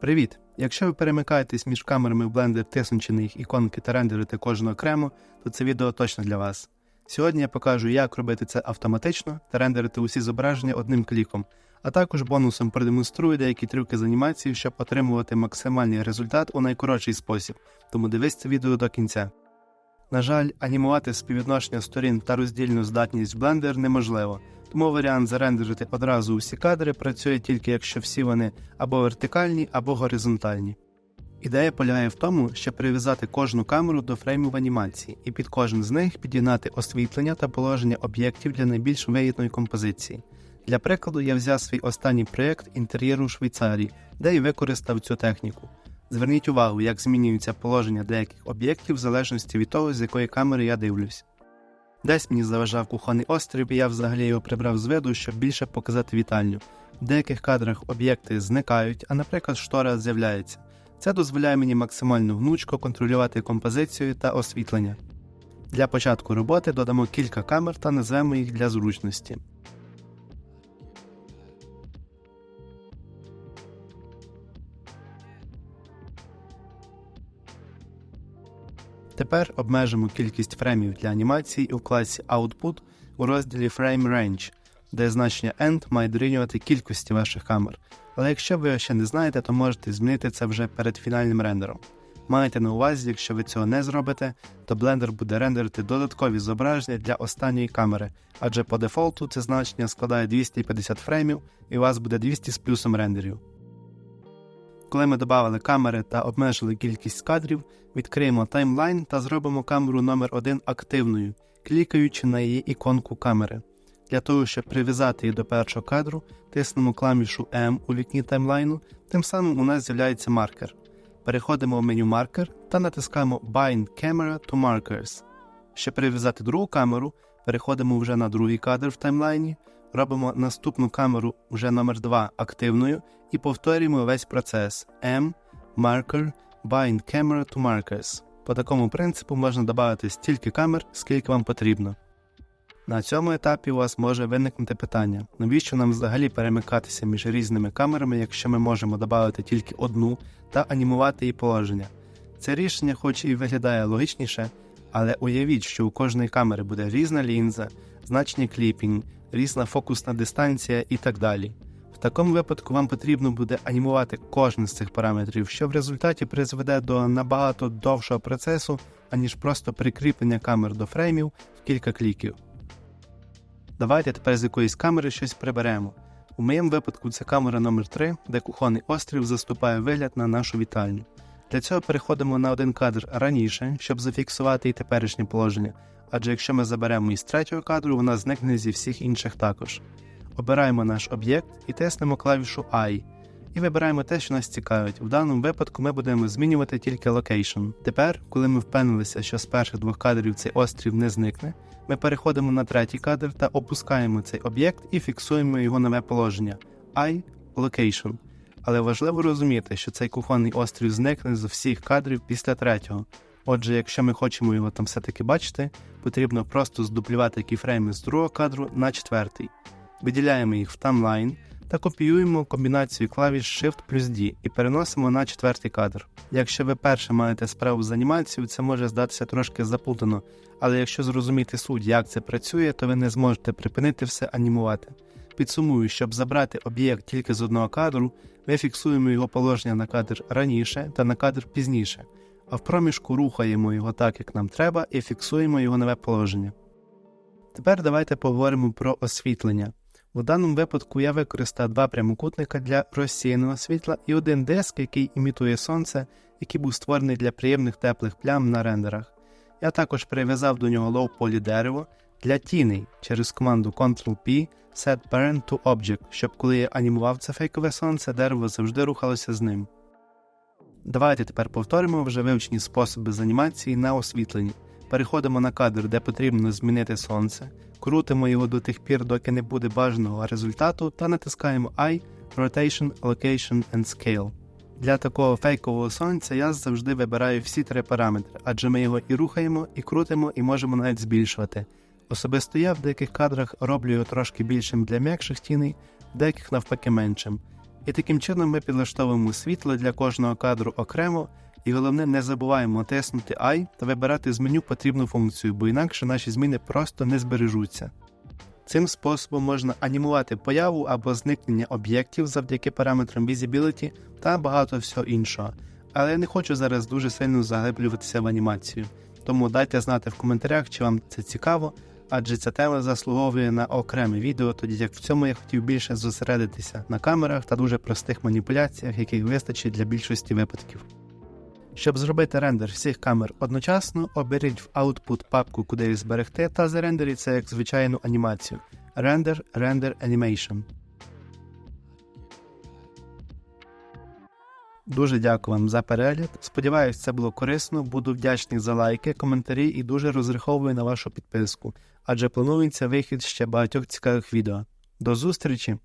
Привіт! Якщо ви перемикаєтесь між камерами в Blender, тиснучи на їх іконки та рендерите кожну окремо, то це відео точно для вас. Сьогодні я покажу, як робити це автоматично та рендерити усі зображення одним кліком, а також бонусом продемонструю деякі трюки з анімації, щоб отримувати максимальний результат у найкоротший спосіб, тому дивись це відео до кінця. На жаль, анімувати співвідношення сторін та роздільну здатність в Blender неможливо, тому варіант зарендерити одразу усі кадри працює тільки якщо всі вони або вертикальні, або горизонтальні. Ідея полягає в тому, щоб прив'язати кожну камеру до фреймів анімації і під кожен з них підігнати освітлення та положення об'єктів для найбільш вигідної композиції. Для прикладу, я взяв свій останній проєкт інтер'єру у Швейцарії, де й використав цю техніку. Зверніть увагу, як змінюється положення деяких об'єктів в залежності від того, з якої камери я дивлюсь. Десь мені заважав кухонний острів, і я взагалі його прибрав з виду, щоб більше показати вітальню. В деяких кадрах об'єкти зникають, а, наприклад, штора з'являється. Це дозволяє мені максимально гнучко контролювати композицію та освітлення. Для початку роботи додамо кілька камер та назвемо їх для зручності. Тепер обмежимо кількість фреймів для анімації у класі Output у розділі Frame Range, де значення End має дорівнювати кількості ваших камер. Але якщо ви його ще не знаєте, то можете змінити це вже перед фінальним рендером. Майте на увазі, якщо ви цього не зробите, то Blender буде рендерити додаткові зображення для останньої камери, адже по дефолту це значення складає 250 фреймів і у вас буде 200 з плюсом рендерів. Коли ми додали камери та обмежили кількість кадрів, відкриємо таймлайн та зробимо камеру номер 1 активною, клікаючи на її іконку камери. Для того, щоб прив'язати її до першого кадру, тиснемо клавішу M у вікні таймлайну, тим самим у нас з'являється маркер. Переходимо в меню маркер та натискаємо Bind Camera to Markers. Щоб прив'язати другу камеру, переходимо вже на другий кадр в таймлайні, робимо наступну камеру вже номер 2 активною і повторюємо весь процес M, Marker, Bind Camera to Markers. По такому принципу можна додати стільки камер, скільки вам потрібно. На цьому етапі у вас може виникнути питання, навіщо нам взагалі перемикатися між різними камерами, якщо ми можемо додати тільки одну та анімувати її положення. Це рішення, хоч і виглядає логічніше, але уявіть, що у кожної камери буде різна лінза, значення кліпінг, різна фокусна дистанція і так далі. В такому випадку вам потрібно буде анімувати кожен з цих параметрів, що в результаті призведе до набагато довшого процесу, аніж просто прикріплення камер до фреймів в кілька кліків. Давайте тепер з якоїсь камери щось приберемо. У моєму випадку це камера номер 3 де кухонний острів заступає вигляд на нашу вітальню. Для цього переходимо на один кадр раніше, щоб зафіксувати і теперішнє положення, адже якщо ми заберемо із третього кадру, вона зникне зі всіх інших також. Обираємо наш об'єкт і тиснемо клавішу I. І вибираємо те, що нас цікавить. В даному випадку ми будемо змінювати тільки локейшн. Тепер, коли ми впевнилися, що з перших двох кадрів цей острів не зникне, ми переходимо на третій кадр та опускаємо цей об'єкт і фіксуємо його нове положення I Location. Але важливо розуміти, що цей кухонний острів зникне з всіх кадрів після третього. Отже, якщо ми хочемо його там все-таки бачити, потрібно просто здублювати кіфрейми з другого кадру на четвертий. Виділяємо їх в таймлайн та копіюємо комбінацію клавіш Shift плюс D і переносимо на четвертий кадр. Якщо ви перше маєте справу з анімацією, це може здатися трошки заплутано, але якщо зрозуміти суть, як це працює, то ви не зможете припинити все анімувати. Підсумую, щоб забрати об'єкт тільки з одного кадру, ми фіксуємо його положення на кадр раніше та на кадр пізніше, а в проміжку рухаємо його так, як нам треба, і фіксуємо його нове положення. Тепер давайте поговоримо про освітлення. У даному випадку я використав два прямокутника для розсіяного світла і один диск, який імітує сонце, який був створений для приємних теплих плям на рендерах. Я також прив'язав до нього low-poly дерево для тіней через команду Ctrl-P Set Parent to Object, щоб коли я анімував це фейкове сонце, дерево завжди рухалося з ним. Давайте тепер повторимо вже вивчені способи з анімації на освітленні. Переходимо на кадр, де потрібно змінити сонце, крутимо його до тих пір, доки не буде бажаного результату, та натискаємо I, Rotation, Location and Scale. Для такого фейкового сонця я завжди вибираю всі три параметри, адже ми його і рухаємо, і крутимо, і можемо навіть збільшувати. Особисто я в деяких кадрах роблю його трошки більшим для м'якших тіней, деяких навпаки меншим. І таким чином ми підлаштовуємо світло для кожного кадру окремо, і головне не забуваємо тиснути I та вибирати з меню потрібну функцію, бо інакше наші зміни просто не збережуться. Цим способом можна анімувати появу або зникнення об'єктів завдяки параметрам Visibility та багато всього іншого. Але я не хочу зараз дуже сильно заглиблюватися в анімацію, тому дайте знати в коментарях, чи вам це цікаво, адже ця тема заслуговує на окреме відео, тоді як в цьому я хотів більше зосередитися на камерах та дуже простих маніпуляціях, яких вистачить для більшості випадків. Щоб зробити рендер всіх камер одночасно, оберіть в Output папку, куди їх зберегти, та зарендеріть це як звичайну анімацію. Render Render Animation. Дуже дякую вам за перегляд. Сподіваюсь, це було корисно. Буду вдячний за лайки, коментарі і дуже розраховую на вашу підписку, адже планується вихід ще багатьох цікавих відео. До зустрічі!